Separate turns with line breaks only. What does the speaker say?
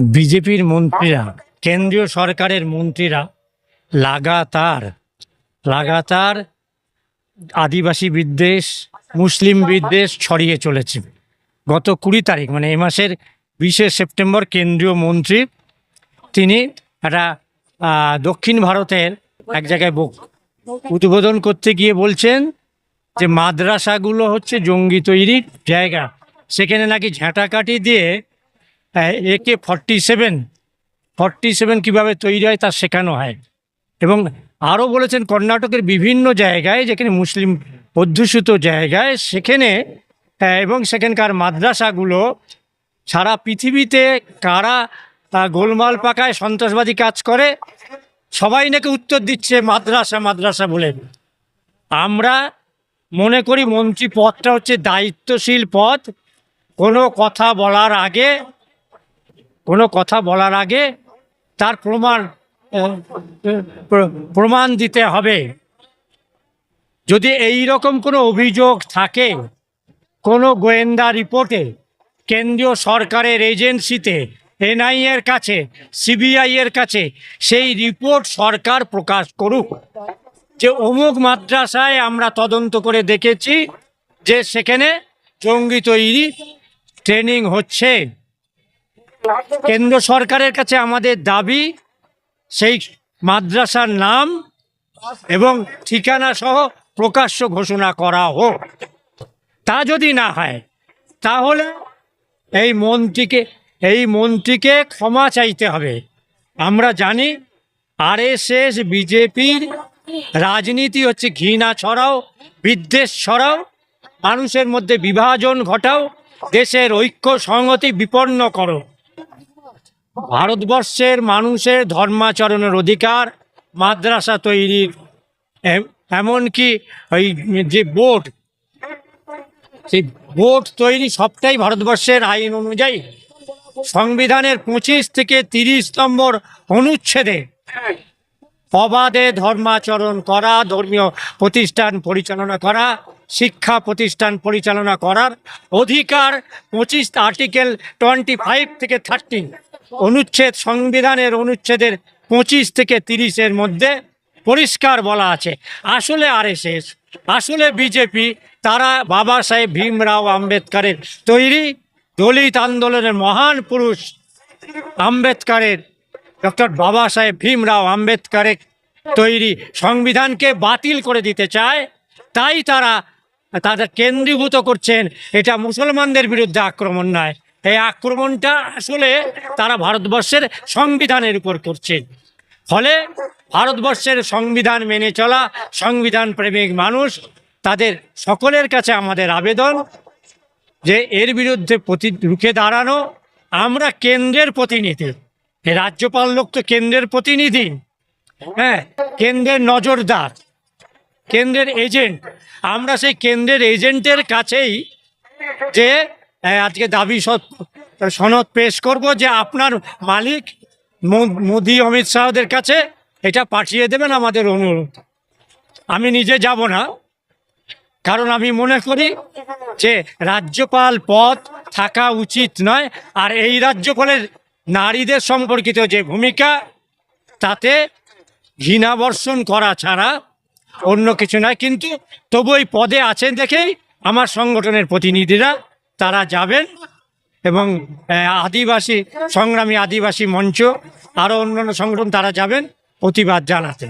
বিজেপির মন্ত্রীরা, কেন্দ্রীয় সরকারের মন্ত্রীরা লাগাতার লাগাতার আদিবাসী বিদ্বেষ, মুসলিম বিদ্বেষ ছড়িয়ে চলেছে। গত কুড়ি তারিখ মানে এ মাসের বিশে সেপ্টেম্বর কেন্দ্রীয় মন্ত্রী, তিনি একটা দক্ষিণ ভারতের এক জায়গায় উদ্বোধন করতে গিয়ে বলছেন যে মাদ্রাসাগুলো হচ্ছে জঙ্গি তৈরির জায়গা। সেখানে নাকি ঝাঁটাকাটি দিয়ে AK forty seven forty seven কীভাবে তৈরি হয় তা শেখানো হয়। এবং আরও বলেছেন কর্ণাটকের বিভিন্ন জায়গায়, যেখানে মুসলিম অধ্যুষিত জায়গায়, সেখানে এবং সেখানকার মাদ্রাসাগুলো সারা পৃথিবীতে কারা গোলমাল পাকায় সন্ত্রাসবাদী কাজ করে, সবাই নাকি উত্তর দিচ্ছে মাদ্রাসা মাদ্রাসা বলে। আমরা মনে করি মন্ত্রী পদটা হচ্ছে দায়িত্বশীল পদ। কোনো কথা বলার আগে কোনো কথা বলার আগে তার প্রমাণ প্র- প্রমাণ দিতে হবে। যদি এই রকম কোনো অভিযোগ থাকে, কোনো গোয়েন্দা রিপোর্টে, কেন্দ্রীয় সরকারের এজেন্সিতে, এনআই এর কাছে, সিবিআই এর কাছে, সেই রিপোর্ট সরকার প্রকাশ করুক। যে অমুক মাদ্রাসায় আমরা তদন্ত করে দেখেছি যে সেখানে জঙ্গি তৈরি ট্রেনিং হচ্ছে। কেন্দ্র সরকারের কাছে আমাদের দাবি, সেই মাদ্রাসার নাম এবং ঠিকানা সহ প্রকাশ্য ঘোষণা করা হোক। তা যদি না হয়, তাহলে এই মন্ত্রীকে এই মন্ত্রীকে ক্ষমা চাইতে হবে। আমরা জানি, আরএসএস, বিজেপির রাজনীতি হচ্ছে ঘৃণা ছড়াও, বিদ্বেষ ছড়াও, মানুষের মধ্যে বিভাজন ঘটাও, দেশের ঐক্য, সংহতি বিপন্ন করো। ভারতবর্ষের মানুষের ধর্মাচরণের অধিকার মাদ্রাসা তৈরির, এম- এমনকি ওই যে বোর্ড, সেই বোর্ড তৈরি সবটাই ভারতবর্ষের আইন অনুযায়ী। সংবিধানের পঁচিশ থেকে তিরিশ নম্বর অনুচ্ছেদে অবাধে ধর্মাচরণ করা, ধর্মীয় প্রতিষ্ঠান পরিচালনা করা, শিক্ষা প্রতিষ্ঠান পরিচালনা করার অধিকার পঁচিশ আর্টিকেল টোয়েন্টি ফাইভ থেকে থার্টিন। অনুচ্ছেদ সংবিধানের অনুচ্ছেদের পঁচিশ থেকে তিরিশের মধ্যে পরিষ্কার বলা আছে। আসলে আরএসএস, আসলে বিজেপি, তারা বাবা সাহেব ভীমরাও আম্বেদকরের তৈরি দলিত আন্দোলনের মহান পুরুষ আম্বেদকরের, ডক্টর বাবা সাহেব ভীমরাও আম্বেদকরের তৈরি সংবিধানকে বাতিল করে দিতে চায়, তাই তারা তাদের কেন্দ্রীভূত করছেন। এটা মুসলমানদের বিরুদ্ধে আক্রমণ নয়। এই আক্রমণটা আসলে তারা ভারতবর্ষের সংবিধানের উপর করছেন ফলে ভারতবর্ষের সংবিধান মেনে চলা, সংবিধান প্রেমিক মানুষ, তাদের সকলের কাছে আমাদের আবেদন যে এর বিরুদ্ধে প্রতি রুখে দাঁড়ানো আমরা কেন্দ্রের প্রতিনিধি। রাজ্যপাল লোক তো কেন্দ্রের প্রতিনিধি। হ্যাঁ কেন্দ্রের নজরদার, কেন্দ্রের এজেন্ট। আমরা সেই কেন্দ্রের এজেন্টের কাছেই যে আজকে দাবি সনদ পেশ করব যে আপনার মালিক মোদি অমিত শাহদের কাছে এটা পাঠিয়ে দেবেন আমাদের অনুরোধ। আমি নিজে যাব না, কারণ আমি মনে করি যে রাজ্যপাল পদ থাকা উচিত নয়, আর এই রাজ্যপালের নারীদের সম্পর্কিত যে ভূমিকা, তাতে ঘৃণাবর্ষণ করা ছাড়া অন্য কিছু নয়। কিন্তু তবু ওই পদে আছেন দেখেই আমার সংগঠনের প্রতিনিধিরা তারা যাবেন এবং আদিবাসী সংগ্রামী আদিবাসী মঞ্চ আরও অন্যান্য সংগঠন তারা যাবেন প্রতিবাদ জানাতে।